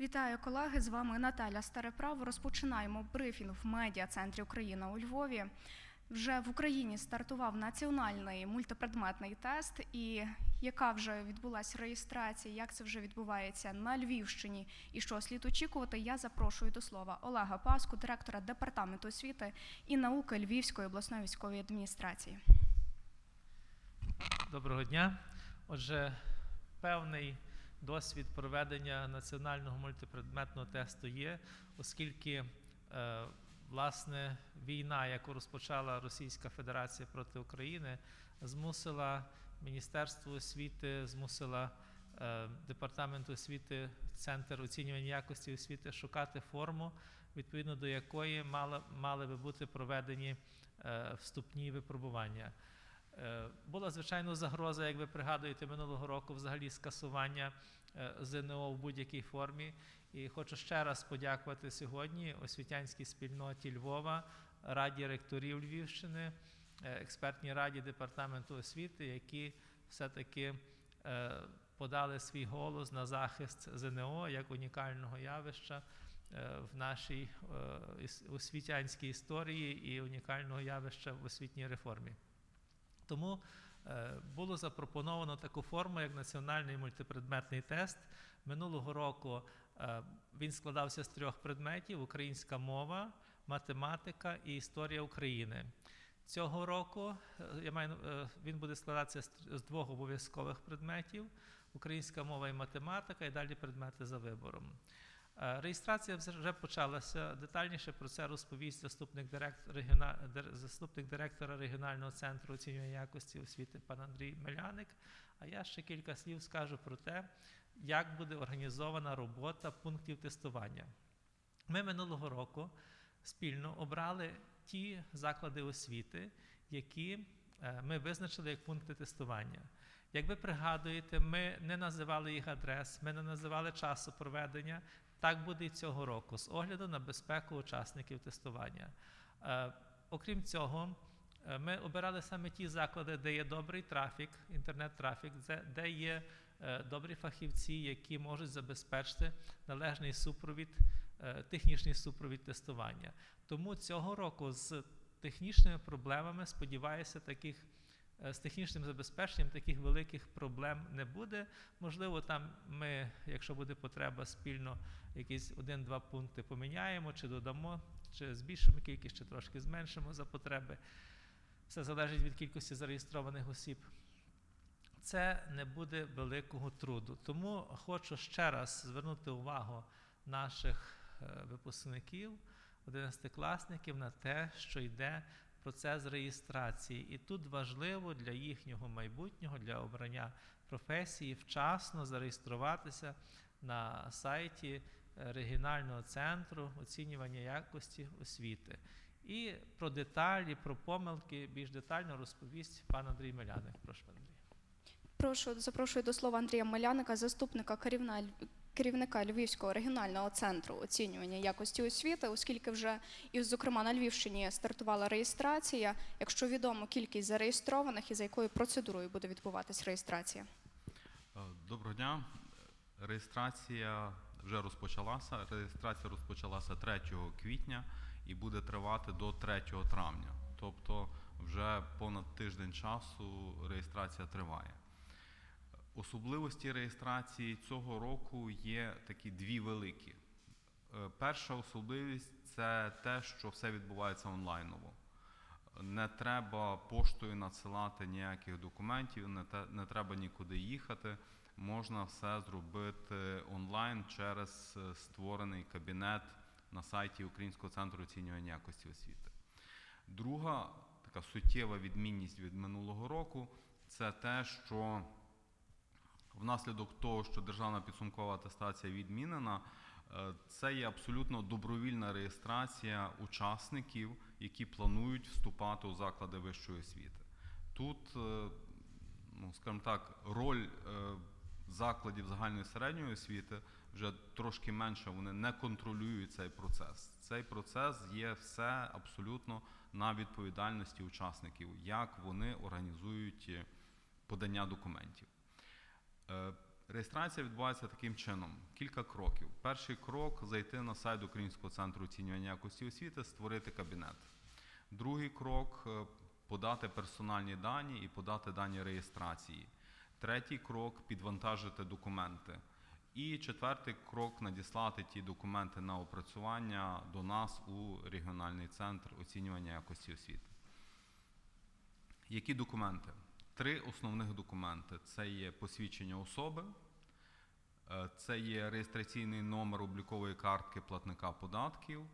Вітаю колеги. З вами Наталя Стареправ. Розпочинаємо брифінг в медіа-центрі Україна у Львові. Вже в Україні стартував національний мультипредметний тест, і яка вже відбулася реєстрація, як це вже відбувається на Львівщині і що слід очікувати, я запрошую до слова Олега Паску, директора департаменту освіти і науки Львівської обласної військової адміністрації. Доброго дня. Отже, певний досвід проведення національного мультипредметного тесту є, оскільки е, власне війна, яку розпочала Російська Федерація проти України, змусила Міністерство освіти, змусила е, департамент освіти, центр оцінювання якості освіти шукати форму, відповідно до якої мали, мали би бути проведені е, вступні випробування. Е, Була звичайно загроза, як ви пригадуєте, минулого року взагалі скасування е, ЗНО в будь-якій формі. І хочу ще раз подякувати сьогодні освітянській спільноті Львова, раді ректорів Львівщини, е, експертній раді департаменту освіти, які все-таки подали свій голос на захист ЗНО як унікального явища в нашій освітянській історії і унікального явища в освітній реформі. Тому е, було запропоновано таку форму, як національний мультипредметний тест. Минулого року е, він складався з трьох предметів: українська мова, математика і історія України. Цього року е, я маю, він буде складатися з двох обов'язкових предметів: українська мова і математика, і далі предмети за вибором. Е, Реєстрація вже- почалася. Детальніше про це розповість заступник, директ, регіона, дир- заступник директора регіонального центру оцінювання якості освіти пан Андрій Меляник. А я ще кілька слів скажу про те, як буде організована робота пунктів тестування. Ми минулого року спільно обрали ті заклади освіти, які е, ми визначили як пункти тестування. Як ви пригадуєте, ми не називали їх адрес, ми не називали часу проведення. Так буде і цього року, з огляду на безпеку учасників тестування. Е, окрім цього, е, ми обирали саме ті заклади, де є добрий трафік, інтернет-трафік, де, є е, добрі фахівці, які можуть забезпечити належний супровід, технічний супровід тестування. Тому цього року з технічними проблемами, сподіваюся, таких з технічним забезпеченням таких великих проблем не буде. Можливо, там ми, якщо буде потреба, спільно якісь один-два пункти поміняємо, чи додамо, чи збільшимо кількість, чи трошки зменшимо за потреби. Все залежить від кількості зареєстрованих осіб. Це не буде великого труду. Тому хочу ще раз звернути увагу наших е, випускників, 11-класників на те, що йде процес реєстрації. І тут важливо для їхнього майбутнього, для обрання професії вчасно зареєструватися на сайті е, регіонального центру оцінювання якості освіти. І про деталі, про помилки більш детально розповість пан Андрій Меляник. Прошу, Андрій. Прошу запрошую до слова Андрія Маляника, заступника керівна, керівника Львівського регіонального центру оцінювання якості освіти, оскільки вже і, зокрема, на Львівщині стартувала реєстрація. Якщо відомо кількість зареєстрованих і за якою процедурою буде відбуватись реєстрація? Е, Доброго дня. Реєстрація вже розпочалася. Реєстрація розпочалася 3 квітня і буде тривати до 3 травня. Тобто вже понад тиждень часу реєстрація триває. Особливості реєстрації цього року є такі дві великі. Е, Перша особливість це те, що все відбувається онлайново. Не треба поштою надсилати ніяких документів, не, те, не треба нікуди їхати. Можна все зробити онлайн через е, створений кабінет на сайті Українського центру оцінювання якості освіти. Друга така суттєва відмінність від минулого року це те, що внаслідок того, що державна підсумкова атестація відмінена, е, це є абсолютно добровільна реєстрація учасників, які планують вступати у заклади вищої освіти. Тут, е, ну скажімо так, роль е, закладів загальної середньої освіти вже трошки менше. Вони не контролюють цей процес. Цей процес є все абсолютно на відповідальності учасників, як вони організують подання документів. Е, Реєстрація відбувається таким чином: кілька кроків. Перший крок зайти на сайт Українського центру оцінювання якості освіти, створити кабінет. Другий крок е, подати персональні дані і подати дані реєстрації. Третій крок підвантажити документи. І четвертий крок надіслати ті документи на опрацювання до нас у регіональний центр оцінювання якості освіти. Які документи? Три основних документи: це є посвідчення особи, е, це є реєстраційний номер облікової картки платника податків.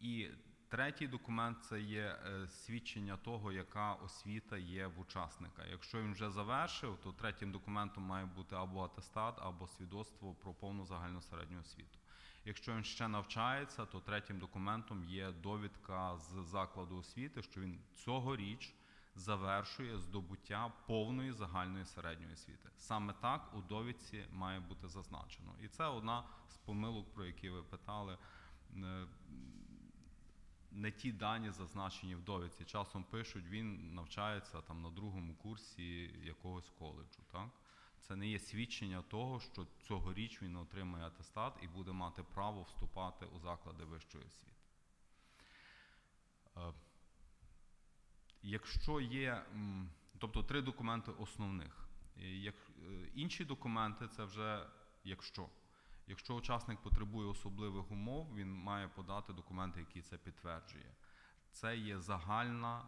І третій документ це є е, свідчення того, яка освіта є в учасника. Якщо він вже завершив, то третім документом має бути або атестат, або свідоцтво про повну загальну середню освіту. Якщо він ще навчається, то третім документом є довідка з закладу освіти, що він цьогоріч завершує здобуття повної загальної середньої освіти. Саме так у довідці має бути зазначено. І це одна з помилок, про які ви питали. Е, Не ті дані зазначені в довідці. Часом пишуть, він навчається там на другому курсі якогось коледжу. Так? Це не є свідчення того, що цьогоріч він отримає атестат і буде мати право вступати у заклади вищої освіти. Якщо є, тобто три документи основних. Як, е, інші документи це вже якщо. Якщо учасник потребує особливих умов, він має подати документи, які це підтверджує. Це є загальна,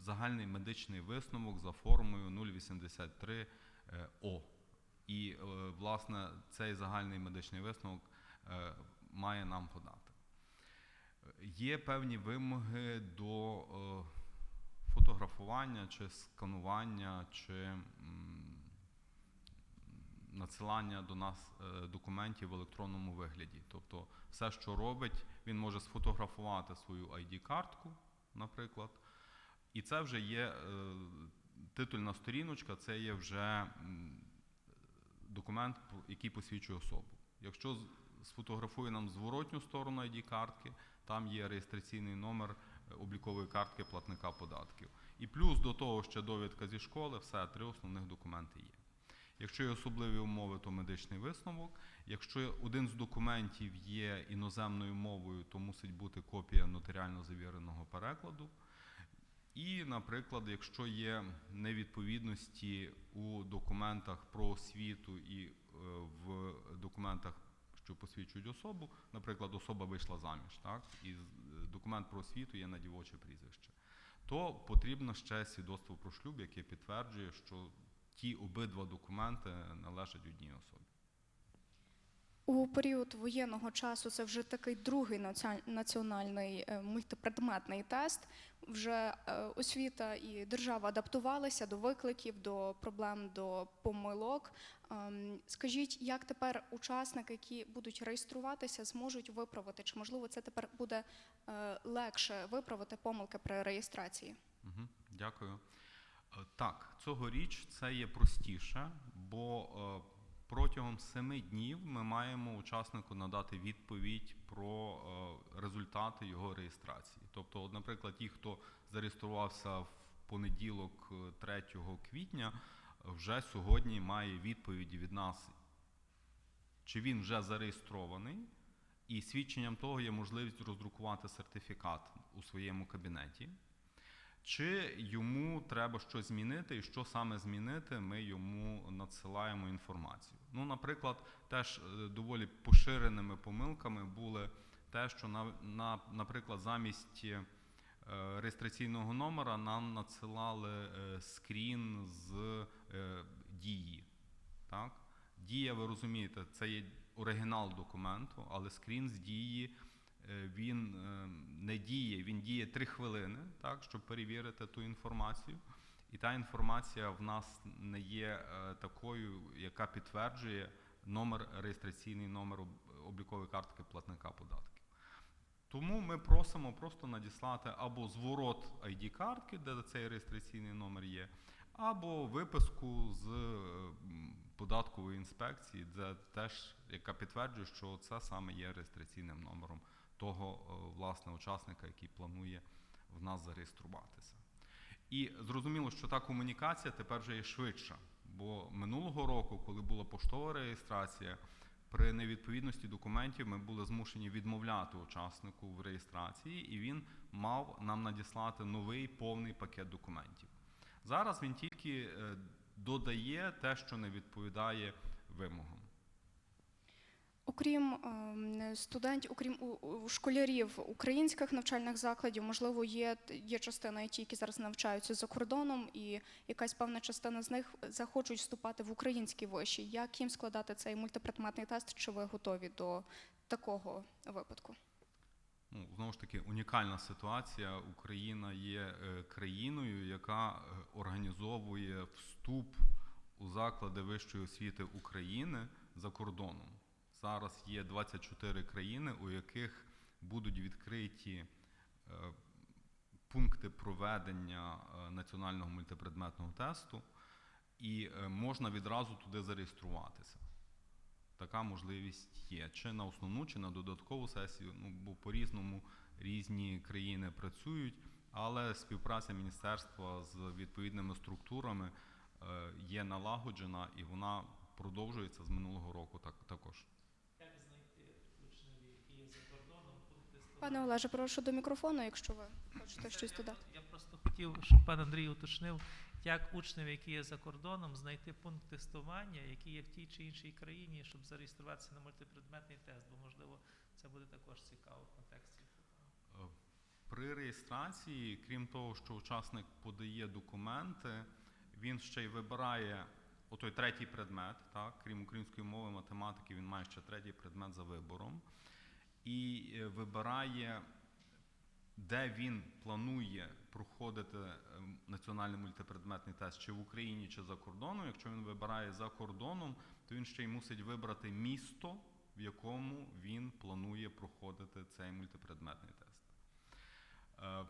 загальний медичний висновок за формою 083 е. І, е, власне, цей загальний медичний висновок має нам подати. Є певні вимоги до фотографування чи сканування, чи надсилання до нас е, документів в електронному вигляді. Тобто, все, що робить, він може сфотографувати свою ID-картку, наприклад, і це вже є е, титульна сторіночка, це є вже документ, який посвідчує особу. Якщо сфотографує нам зворотню сторону ID-картки, там є реєстраційний номер облікової картки платника податків. І плюс до того ще довідка зі школи, все, три основних документи є. Якщо є особливі умови, то медичний висновок. Якщо один з документів є іноземною мовою, то мусить бути копія нотаріально завіреного перекладу. І, наприклад, якщо є невідповідності у документах про освіту і е, в документах, що посвідчують особу, наприклад, особа вийшла заміж, так, і е, документ про освіту є на дівоче прізвище, то потрібно ще свідоцтво про шлюб, яке підтверджує, що ті обидва документи належать одній особі. У період воєнного часу це вже такий другий націон- національний е, мультипредметний тест. Вже е, освіта і держава адаптувалися до викликів, до проблем, до помилок. Ем, Скажіть, як тепер учасники, які будуть реєструватися, зможуть виправити? Чи можливо це тепер буде е, легше виправити помилки при реєстрації? Дякую. Так, цьогоріч це є простіше, бо протягом семи днів ми маємо учаснику надати відповідь про е, результати його реєстрації. Тобто, наприклад, ті, хто зареєструвався в понеділок, е, 3 квітня, вже сьогодні має відповіді від нас, чи він вже зареєстрований, і свідченням того є можливість роздрукувати сертифікат у своєму кабінеті. Чи йому треба щось змінити, і що саме змінити, ми йому надсилаємо інформацію. Ну, наприклад, теж е, доволі поширеними помилками були те, що на, на, наприклад, замість е, реєстраційного номера нам надсилали е, скрін з дії. Так? Дія, ви розумієте, це є оригінал документу, але скрін з дії він е, не діє, він діє три хвилини, так, щоб перевірити ту інформацію. І та інформація в нас не є е, такою, яка підтверджує номер, реєстраційний номер облікової картки платника податків. Тому ми просимо просто надіслати або зворот ID-картки, де цей реєстраційний номер є, або виписку з е, податкової інспекції, де теж, яка підтверджує, що це саме є реєстраційним номером того е, власне учасника, який планує в нас зареєструватися. І зрозуміло, що та комунікація тепер вже є швидша. Бо минулого року, коли була поштова реєстрація, при невідповідності документів ми були змушені відмовляти учаснику в реєстрації, і він мав нам надіслати новий повний пакет документів. Зараз він тільки е, додає те, що не відповідає вимогам. Окрім ем, студентів, окрім школярів українських навчальних закладів, можливо, є, є частина ті, які зараз навчаються за кордоном, і якась певна частина з них захочуть вступати в українські виші. Як їм складати цей мультипредметний тест? Чи ви готові до такого випадку? Ну, знову ж таки, унікальна ситуація. Україна є е, країною, яка е, організовує вступ у заклади вищої освіти України за кордоном. Зараз є 24 країни, у яких будуть відкриті е, пункти проведення е, національного мультипредметного тесту, і е, можна відразу туди зареєструватися. Така можливість є. Чи на основну, чи на додаткову сесію, ну бо по-різному різні країни працюють, але співпраця міністерства з відповідними структурами є налагоджена і вона продовжується з минулого року так, також. Як знайти учнів, які є за кордоном, пункти Пане Олеже, прошу до мікрофону, якщо ви хочете щось додати. Я просто хотів, щоб пан Андрій уточнив, як учнів, які є за кордоном, знайти пункт тестування, який є в тій чи іншій країні, щоб зареєструватися на мультипредметний тест, бо можливо це буде також цікаво в контексті. При реєстрації, крім того, що учасник подає документи, він ще й вибирає отой третій предмет, так, крім української мови, математики, він має ще третій предмет за вибором. І е, вибирає, де він планує проходити е, національний мультипредметний тест, чи в Україні, чи за кордоном. Якщо він вибирає за кордоном, то він ще й мусить вибрати місто, в якому він планує проходити цей мультипредметний тест. Е,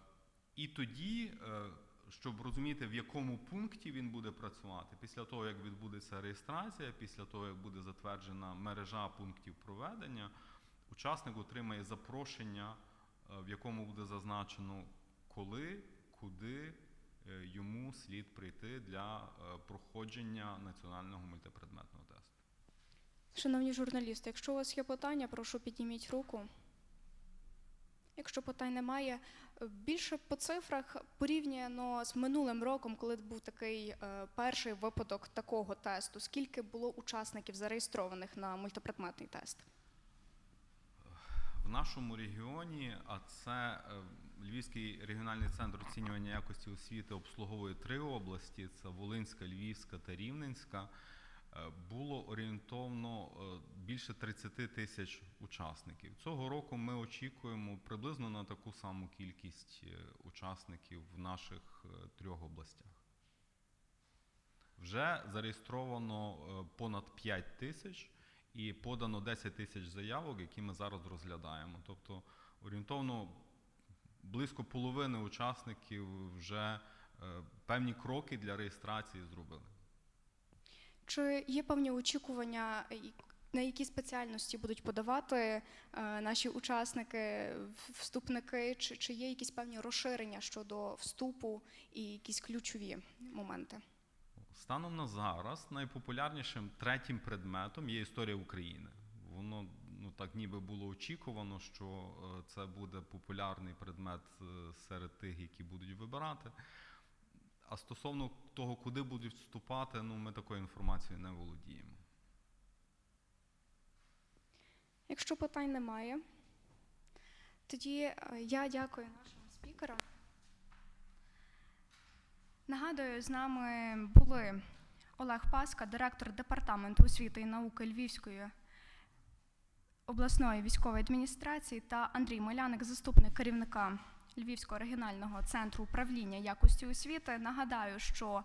І тоді, щоб розуміти, в якому пункті він буде працювати, після того, як відбудеться реєстрація, після того, як буде затверджена мережа пунктів проведення, учасник отримає запрошення, е, в якому буде зазначено, коли, куди е, йому слід прийти для е, проходження національного мультипредметного тесту. Шановні журналісти, якщо у вас є питання, прошу підніміть руку. Якщо питань немає, більше по цифрах порівняно з минулим роком, коли був такий перший випадок такого тесту, скільки було учасників зареєстрованих на мультипредметний тест? Нашому регіоні, а це е, Львівський регіональний центр оцінювання якості освіти обслуговує три області: це Волинська, Львівська та Рівненська. е, Було орієнтовно е, більше 30 тисяч учасників. Цього року ми очікуємо приблизно на таку саму кількість учасників в наших трьох областях. Вже зареєстровано понад 5 тисяч і подано 10 тисяч заявок, які ми зараз розглядаємо. Тобто орієнтовно близько половини учасників вже е, певні кроки для реєстрації зробили. Чи є певні очікування, е, на які спеціальності будуть подавати е, наші учасники, вступники, чи, чи є якісь певні розширення щодо вступу і якісь ключові моменти? Станом на зараз найпопулярнішим третім предметом є історія України. Воно ну так ніби було очікувано, що е, це буде популярний предмет е, серед тих, які будуть вибирати. А стосовно того, куди будуть вступати, ну ми такою інформацією не володіємо. Якщо питань немає, тоді е, я дякую нашим спікерам. Нагадую, з нами були Олег Паска, директор департаменту освіти і науки Львівської обласної військової адміністрації, та Андрій Моляник, заступник керівника Львівського регіонального центру управління якості освіти. Нагадаю, що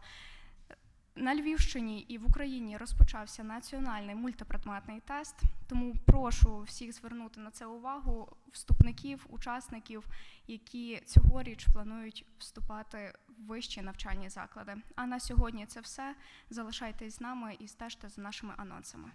на Львівщині і в Україні розпочався національний мультипредметний тест, тому прошу всіх звернути на це увагу вступників, учасників, які цьогоріч планують вступати в вищі навчальні заклади. А на сьогодні це все. Залишайтесь з нами і стежте за нашими анонсами.